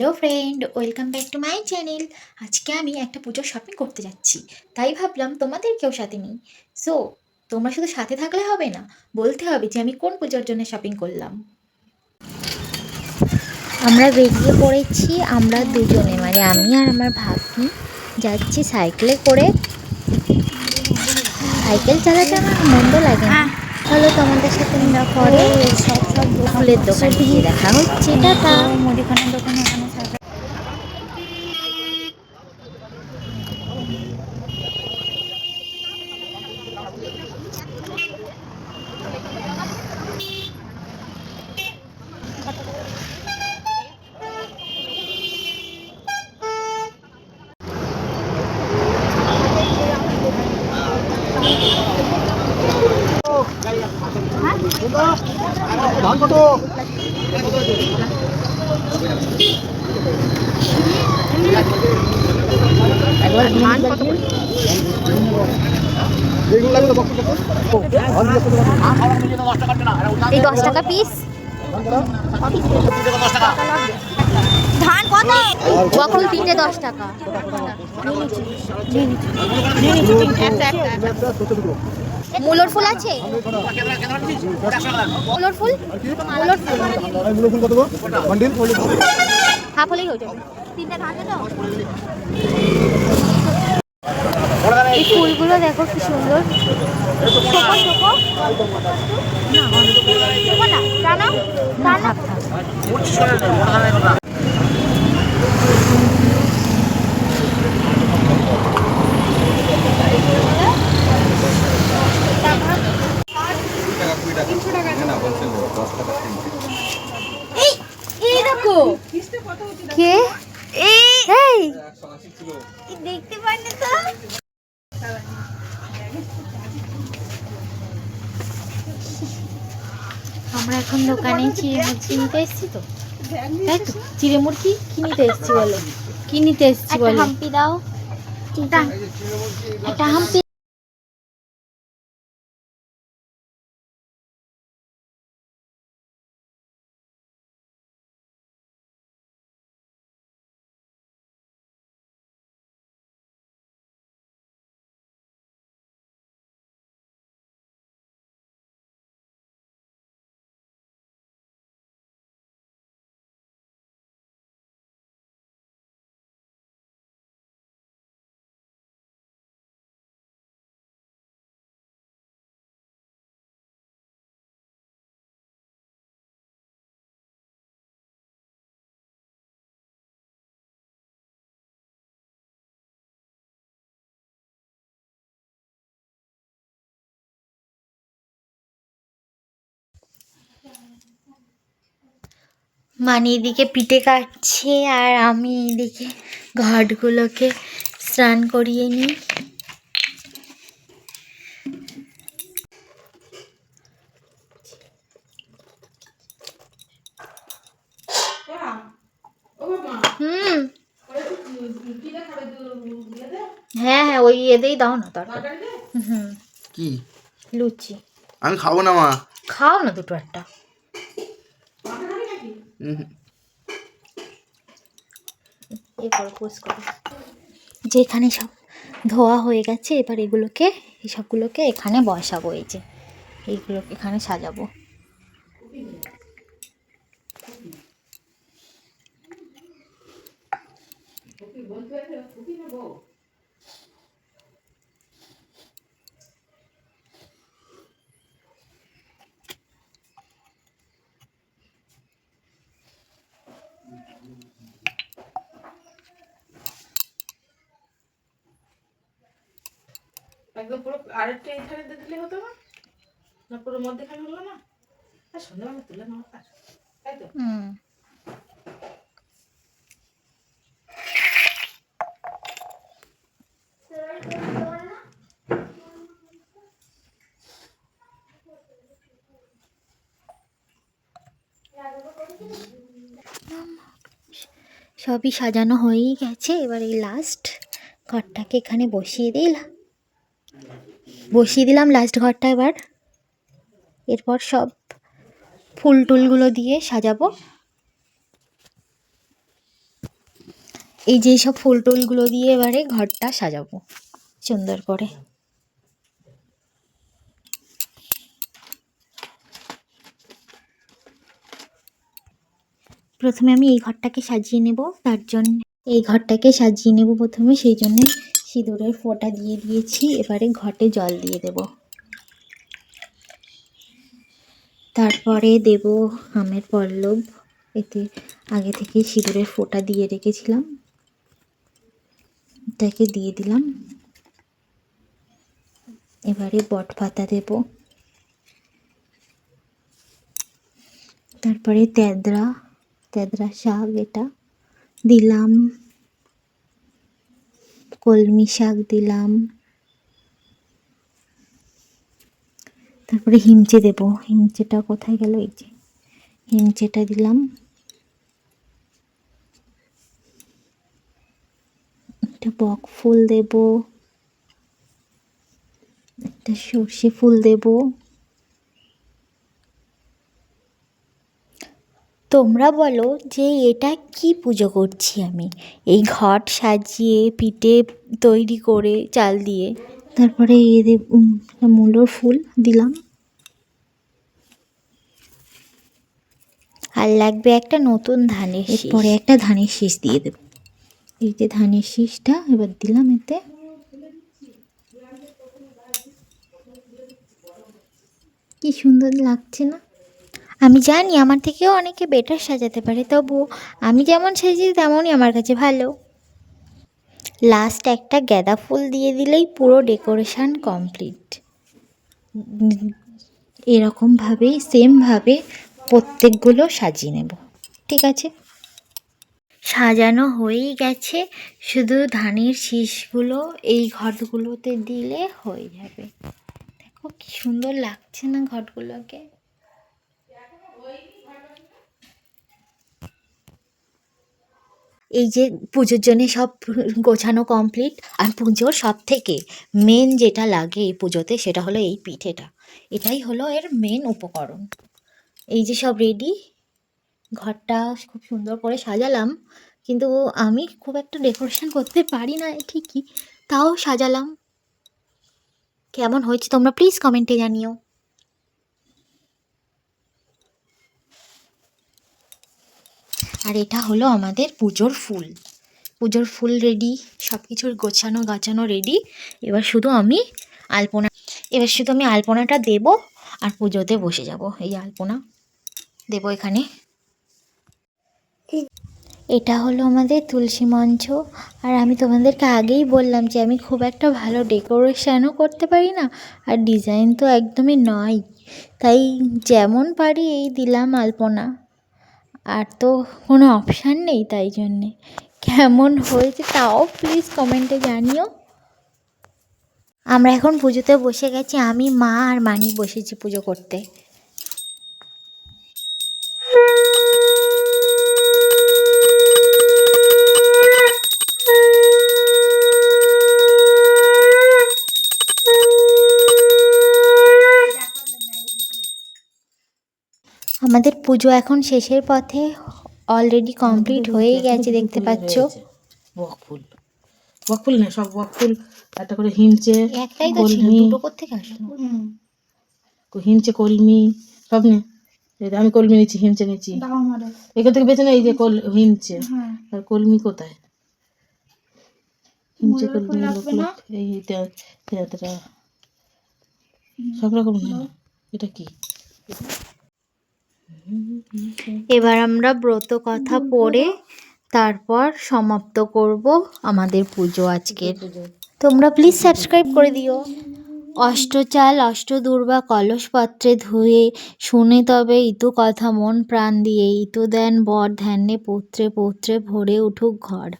Hello friend welcome back to my channel. আজকে আমি একটা পুজোর শপিং করতে যাচ্ছি। তাই ভাবলাম তোমাদেরকেও সাথে নিই। সো তোমরা শুধু সাথে থাকলে হবে না বলতে হবে যে আমি কোন পুজোর জন্য শপিং করলাম। আমরা বেরিয়ে পড়েছি আমরা দুজনে মানে আমি আর আমার ভাগ্নি যাচ্ছি সাইকেলে করে। সাইকেল চালাতে আমার মন্দ লাগে না। চলো তোমাদের সাথে আমরা পরে সব সব ফুলের দোকান গিয়ে দেখা হচ্ছে। টাটা মুদিখানার দোকানে ওখানে সাজা ধান কত? এই দশ টাকা পিস ধান কত? বকুল তিনটে দশ টাকা। মুলোর ফুল আছে? মুলোর ফুল? মুলোর ফুল। মুলো ফুল কত বান্ডিল হাফ হলেই হয়ে যাবে। তিনটে থাকে তো? এই ফুলগুলো দেখো কি সুন্দর। ছোট ছোট না জানো? এই এই দেখো। কে? এই। এই। দেখতে পারলে তো? আমরা এখন দোকানে চিড়ে মুরগি নিতে এসেছি তো। তাই তো কি নিতে এসেছি বলো? কি নিতে এসেছি বলো? হাম্পি দাও। একটা হাম্পি? মানে এদিকে পিঠে কাটছে আর আমি এদিকে ঘাটগুলোকে স্নান করিয়ে নিই। হুম। হ্যাঁ হ্যাঁ ওই এদেই দাও না তরকারি। হুম। কি? লুচি। আমি খাব না মা। খাও না দুটো একটা উম, এ করো পোজ করো যেখানে সব ধোয়া হয়ে গেছে, এবার এগুলোকে এসবগুলোকে সবগুলোকে এখানে বসাবো, এই যে, এইগুলোকে এখানে সাজাবো। একদম পুরো আরেকটা দিলে হতো না? না, পুরো মধ্যেখানে হলো না? আর সন্ধ্যাবেলা তুলে তাই তো? সবই সাজানো হয়েই গেছে, এবার এই লাস্ট ঘরটাকে এখানে বসিয়ে দিলাম। বসিয়ে দিলাম লাস্ট ঘরটা এবার। এরপর সব ফুল টুলগুলো দিয়ে সাজাবো। এই যে সব ফুল টুলগুলো দিয়ে এবারে ঘরটা সাজাবো, সুন্দর করে। প্রথমে আমি এই ঘরটাকে সাজিয়ে নেব, তার জন্য এই ঘরটাকে সাজিয়ে নেব প্রথমে, সেই জন্য সিঁদুরের ফোঁটা দিয়ে দিয়েছি, এবারে ঘটে জল দিয়ে দেব। তারপরে দেব আমের পল্লব। এতে আগে থেকে সিঁদুরের ফোঁটা দিয়ে রেখেছিলাম। এটাকে দিয়ে দিলাম। এবারে বট পাতা দেব। তারপরে তেদরা তেদরা শাক এটা দিলাম। কলমি শাক দিলাম। তারপরে হিমচে দেব। হিমচেটা কোথায় গেল? এই যে, হিমচেটা দিলাম। একটা বক ফুল দেব, একটা সর্ষে ফুল দেব। তোমরা বলো যে এটা কি পুজো করছি আমি? এই ঘট সাজিয়ে পিঠে তৈরি করে চাল দিয়ে। তারপরে এ দেব মূলোর ফুল দিলাম। আর লাগবে একটা নতুন ধানের পরে একটা ধানের শীষ দিয়ে দেব। এই যে ধানের শীষটা এবার দিলাম এতে। কি সুন্দর লাগছে না? আমি জানি আমার থেকেও অনেকে বেটার সাজাতে পারে, তবু আমি যেমন সাজি তেমনই আমার কাছে ভালো। লাস্ট একটা গাঁদা ফুল দিয়ে দিলেই পুরো ডেকোরেশান কমপ্লিট এরকমভাবেই সেমভাবে প্রত্যেকগুলো সাজিয়ে নেব। ঠিক আছে? সাজানো হয়েই গেছে, শুধু ধানের শীষগুলো এই ঘটগুলোতে দিলে হয়ে যাবে। দেখো কি সুন্দর লাগছে না ঘটগুলোকে এই যে পুজোর জন্যে সব গোছানো কমপ্লিট আর পুজোর সব থেকে মেন যেটা লাগে এই পুজোতে সেটা হলো এই পিঠেটা। এটাই হলো এর মেন উপকরণ। এই যে সব রেডি ঘরটা খুব সুন্দর করে সাজালাম, কিন্তু আমি খুব একটা ডেকোরেশন করতে পারি না ঠিকই, তাও সাজালাম। কেমন হয়েছে তোমরা প্লিজ কমেন্টে জানিও। আর এটা হলো আমাদের পুজোর ফুল। পুজোর ফুল রেডি সব কিছুর গোছানো গাছানো রেডি এবার শুধু আমি আলপনা, এবার শুধু আমি আলপনাটা দেব আর পুজোতে বসে যাব। এই আলপনা দেব এখানে। এটা হলো আমাদের তুলসী মঞ্চ। আর আমি তোমাদেরকে আগেই বললাম যে আমি খুব একটা ভালো ডেকোরেশনও করতে পারি না, আর ডিজাইন তো একদমই নয় তাই যেমন পারি এই দিলাম আলপনা। আর তো কোনো অপশান নেই তাই জন্যে। কেমন হয়েছে তাও প্লিজ কমেন্টে জানিও। আমরা এখন পুজোতে বসে গেছি, আমি, মা আর মানি বসেছি পুজো করতে। আমাদের পুজো এখন শেষের পথে অলরেডি কমপ্লিট হয়ে গেছে দেখতে পাচ্ছ? বক ফুল। বক ফুল না সব বক ফুল একটা করে হিমচে একটাই তো ছিল দুটো কোথেকে আসলো? হিমচে কলমি সব নে। আমি কলমি নিচ্ছি হিমচে নিচ্ছি। এখান থেকে বেছে না এই যে কল হিমচে। আর কলমি কোথায়? হিমচে কলমি এই সব রকম না। এটা কি? এবার আমরা ব্রত কথা পড়ে তারপর সমাপ্ত করব আমাদের পুজো আজকের। তোমরা প্লিজ সাবস্ক্রাইব করে দিও। অষ্টচাল, অষ্টদূর্বা কলসপত্রে ধুয়ে শুনে তবে ইতু কথা মন প্রাণ দিয়ে, ইতু দেন বর ধ্যানে, পুত্রে পুত্রে ভরে উঠুক ঘর।